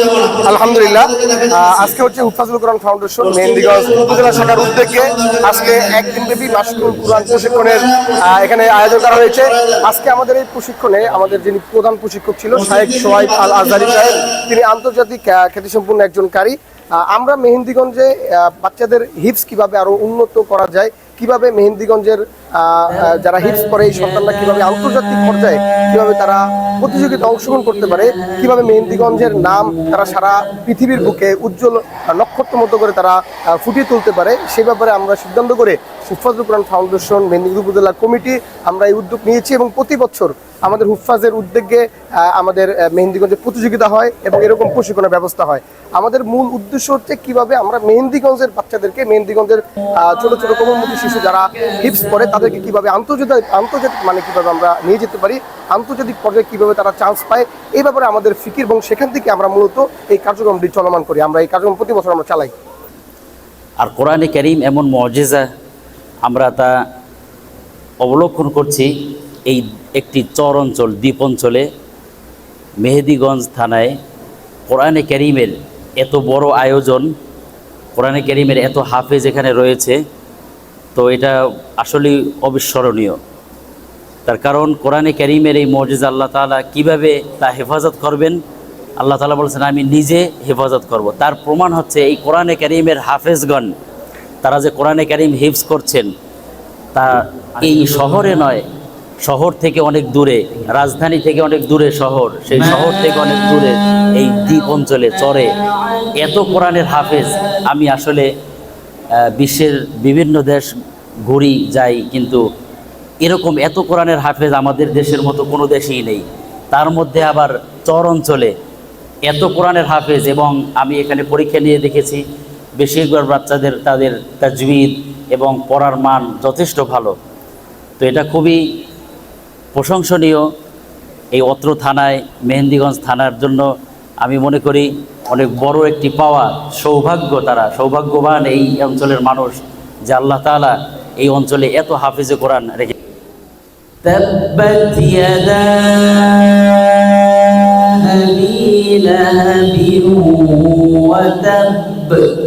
Hello. আলহামদুলিল্লাহ। আজকে হচ্ছে হুফাজুল কোরআন ফাউন্ডেশন মেহেন্দিগঞ্জ উপজেলা শাখার উদ্যোগে আজকে একদিন ব্যাপী মাসকুল কোরআন প্রশিক্ষণের এখানে আয়োজন করা হয়েছে। আজকে আমাদের এই প্রশিক্ষণে আমাদের যিনি প্রধান প্রশিক্ষক ছিল শাহেক সোহাইব আল আজহারি সাহেব, তিনি আন্তর্জাতিক খ্যাতিসম্পন্ন একজন কারি। আমরা মেহেন্দিগঞ্জে বাচ্চাদের হিপস কীভাবে আরও উন্নত করা যায়, কীভাবে মেহেন্দিগঞ্জের যারা হিপস করে এই সন্তানরা কীভাবে আন্তর্জাতিক পর্যায়ে কীভাবে তারা প্রতিযোগিতা অংশগ্রহণ করতে পারে, কীভাবে মেহেন্দিগঞ্জের নাম তারা সারা পৃথিবীর বুকে উজ্জ্বল নক্ষত্র মতো করে তারা ফুটিয়ে তুলতে পারে। সে ব্যাপারে আমরা সিদ্ধান্ত করে সুফাজুল কোরআন ফাউন্ডেশন মেদিনীপুর উপজেলা কমিটি আমরা এই উদ্যোগ নিয়েছি এবং প্রতি বছর আমাদের হুফাজের উদ্যোগে আমাদের মেহেন্দিগঞ্জে প্রতিযোগিতা হয় এবং এরকম প্রশিক্ষণের ব্যবস্থা হয়। আমাদের মূল উদ্দেশ্য হচ্ছে কীভাবে আমরা মেহেন্দিগঞ্জের বাচ্চাদেরকে, মেহেন্দিগঞ্জের ছোট ছোট কোমলমুখী শিশু যারা হিপস করে তাদেরকে কীভাবে আন্তর্জাতিক আন্তর্জাতিক মানে কীভাবে আমরা নিয়ে যেতে পারি, আন্তর্জাতিক পর্যায়ে কীভাবে তারা চান্স পায়, এই ব্যাপারে আমাদের ফিকির এবং সেখান থেকে আমরা মূলত এই কার্যক্রমটি চলমান করি। আমরা এই কার্যক্রম প্রতি বছর আমরা চালাই। আর কোরআনে করিম এমন মজেজা আমরা তা অবলোকন করছি এই একটি চর অঞ্চল দ্বীপ অঞ্চলে মেহেদিগঞ্জ থানায় কোরআনে করিমের এত বড় আয়োজন, কোরআনে করিমের এত হাফেজ এখানে রয়েছে, তো এটা আসলেই অবিস্মরণীয়। তার কারণ কোরআনে করিমের এই মজিজ আল্লাহ তালা কীভাবে তা হেফাজত করবেন? আল্লাহ তালা বলছেন, আমি নিজে হেফাজত করব। তার প্রমাণ হচ্ছে এই কোরআনে করিমের হাফেজগণ, তারা যে কোরআনে করিম হিফজ করছেন, তা এই শহরে নয় শহর থেকে অনেক দূরে, রাজধানী থেকে অনেক দূরে শহর, সেই শহর থেকে অনেক দূরে এই দ্বীপ অঞ্চলে চরে এত কোরআনের হাফেজ, আমি আসলে বিশ্বের বিভিন্ন দেশ ঘুরি, যাই, কিন্তু এরকম এত কোরআনের হাফেজ আমাদের দেশের মতো কোনো দেশেই নেই। তার মধ্যে আবার চর অঞ্চলে এত কোরআনের হাফেজ, এবং আমি এখানে পরীক্ষা নিয়ে দেখেছি, বেশিরভাগ বাচ্চাদের তাদের তাজবিদ এবং পড়ার মান যথেষ্ট ভালো। তো এটা খুবই প্রশংসনীয় এই অত্র থানায় মেহেন্দিগঞ্জ থানার জন্য আমি মনে করি অনেক বড় একটি পাওয়া সৌভাগ্য তারা সৌভাগ্যবান এই অঞ্চলের মানুষ যে আল্লাহ তাআলা এই অঞ্চলে এত হাফিজে কোরআন রেখে تبت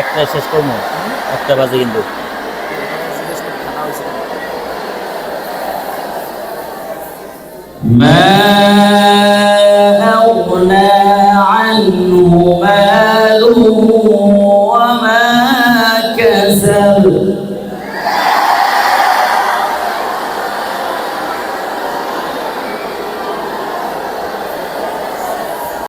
একটা শেষ করবো একটা বাজে কিন্তু ما أغنى عنه ماله وما كسب